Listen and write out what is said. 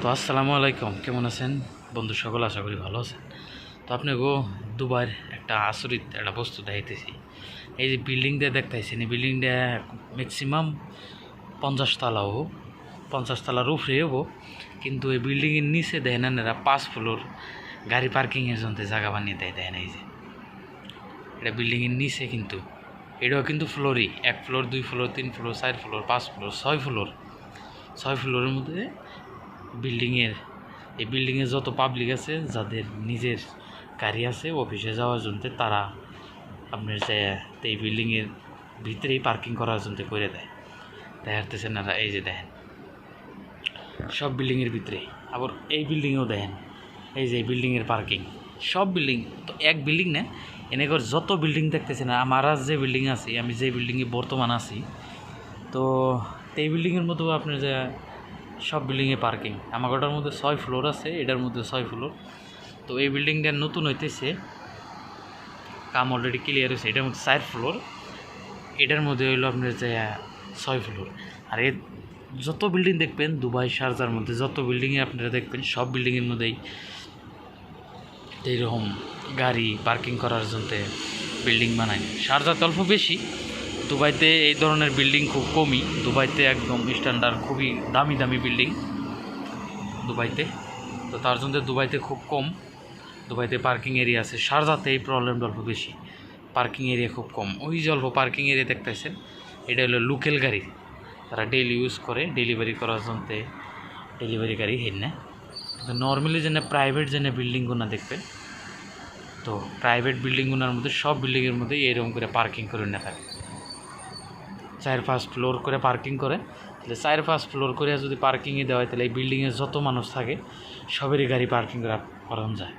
তো আসসালামু আলাইকুম, কেমন আছেন? বন্ধু সকল আশা করি ভালো আছেন। তো আপনি গো দুবার একটা আচরিত একটা বস্তু দেখাইতেছি। এই যে বিল্ডিংটা দেখতেছেন এই বিল্ডিংটা ম্যাক্সিমাম পঞ্চাশ তলা হব, পঞ্চাশ তলার উপরে হব। কিন্তু এই বিল্ডিংয়ের নিচে দেয় না এরা পাঁচ ফ্লোর গাড়ি পার্কিংয়ের জন্য জায়গা বানিয়ে দেয় দেয় না এই যে। এটা বিল্ডিংয়ের নিচে কিন্তু, এটাও কিন্তু ফ্লোরই এক ফ্লোর দুই ফ্লোর তিন ফ্লোর চার ফ্লোর পাঁচ ফ্লোর ছয় ফ্লোর ছয় ফ্লোরের মধ্যে বিল্ডিংয়ের, এই বিল্ডিংয়ে যত পাবলিক আছে, যাদের নিজের গাড়ি আছে অফিসে যাওয়ার জন্য তারা আপনার যে এই বিল্ডিংয়ের ভিতরেই পার্কিং করার জন্য করে দেয়। দেখাতেছেন না, এই যে দেখেন, সব বিল্ডিংয়ের ভিতরে। আবার এই বিল্ডিংয়েও দেখেন, এই যে বিল্ডিংয়ের পার্কিং সব বিল্ডিং, তো এক বিল্ডিং না এনেকর যত বিল্ডিং দেখতেছেন আমার যে বিল্ডিং আছে, আমি যে বিল্ডিংয়ে বর্তমান আছি তো এই বিল্ডিংয়ের মতো আপনার যে সব বিল্ডিংয়ে পার্কিং। আমার ওটার মধ্যে ছয় ফ্লোর আছে, এটার মধ্যে ছয় ফ্লোর। তো এই বিল্ডিংটা নতুন হইতেছে। কাম অলরেডি ক্লিয়ার হয়েছে এটার মধ্যে চার ফ্লোর। এটার মধ্যে হইল আপনার যে ছয় ফ্লোর। আর এর যত বিল্ডিং দেখবেন, দুবাই, শারজার মধ্যে যত বিল্ডিংয়ে আপনারা দেখবেন, সব বিল্ডিংয়ের মধ্যেই এইরকম গাড়ি পার্কিং করার জন্য বিল্ডিং বানায়। শারজাতে অল্প বেশি দুবাইতে এই ধরনের বিল্ডিং খুব কমই। দুবাইতে একদম স্ট্যান্ডার্ড খুবই দামি দামি বিল্ডিং দুবাইতে। তো তার জন্য দুবাইতে খুব কম। দুবাইতে পার্কিং এরিয়া আছে। শারজাতে এই প্রবলেমটা অল্প বেশি। পার্কিং এরিয়া খুব কম। ওই যে অল্প পার্কিং এরিয়া দেখতেছেন, এটা হলো লোকেল গাড়ি। তারা ডেলি ইউজ করে। ডেলিভারি করার জন্য ডেলিভারি গাড়ি হেন না। কিন্তু নর্মালি যেন প্রাইভেট যেন বিল্ডিংগুলো দেখবেন, তো প্রাইভেট বিল্ডিংগুলোর মধ্যে সব বিল্ডিংয়ের মধ্যে এরকম করে পার্কিং করে না থাকে। চার পাঁচ ফ্লোর করে পার্কিং করে। তাহলে চার পাঁচ ফ্লোর করে যদি পার্কিংয়ে দেওয়া হয়, তাহলে এই বিল্ডিংয়ে যত মানুষ থাকে, সবেরই গাড়ি পার্কিং করা করানো যায়।